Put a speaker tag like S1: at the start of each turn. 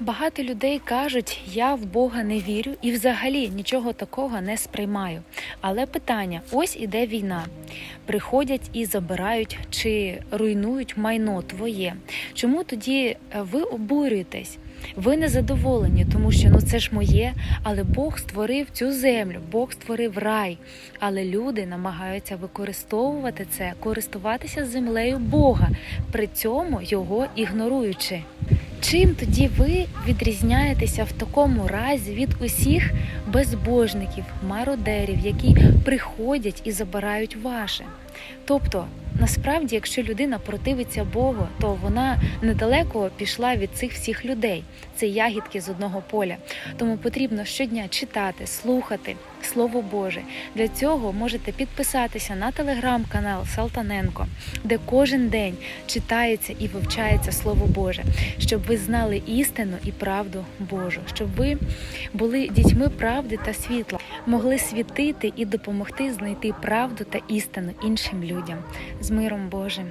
S1: Багато людей кажуть, я в Бога не вірю і взагалі нічого такого не сприймаю. Але питання: ось іде війна. Приходять і забирають чи руйнують майно твоє. Чому тоді е, ви обурюєтесь? Ви не задоволені, тому що ну це ж моє, але Бог створив цю землю, Бог створив рай. Але люди намагаються використовувати це, користуватися землею Бога, при цьому його ігноруючи. Чим тоді ви відрізняєтеся в такому разі від усіх безбожників, мародерів, які приходять і забирають ваше? Тобто, насправді, якщо людина противиться Богу, то вона недалеко пішла від цих всіх людей. Це ягідки з одного поля. Тому потрібно щодня читати, слухати Слово Боже. Для цього можете підписатися на телеграм-канал Салтаненко, де кожен день читається і вивчається Слово Боже, щоб ви знали істину і правду Божу, щоб ви були дітьми правди та світла, могли світити і допомогти знайти правду та істину іншим людям з миром Божим.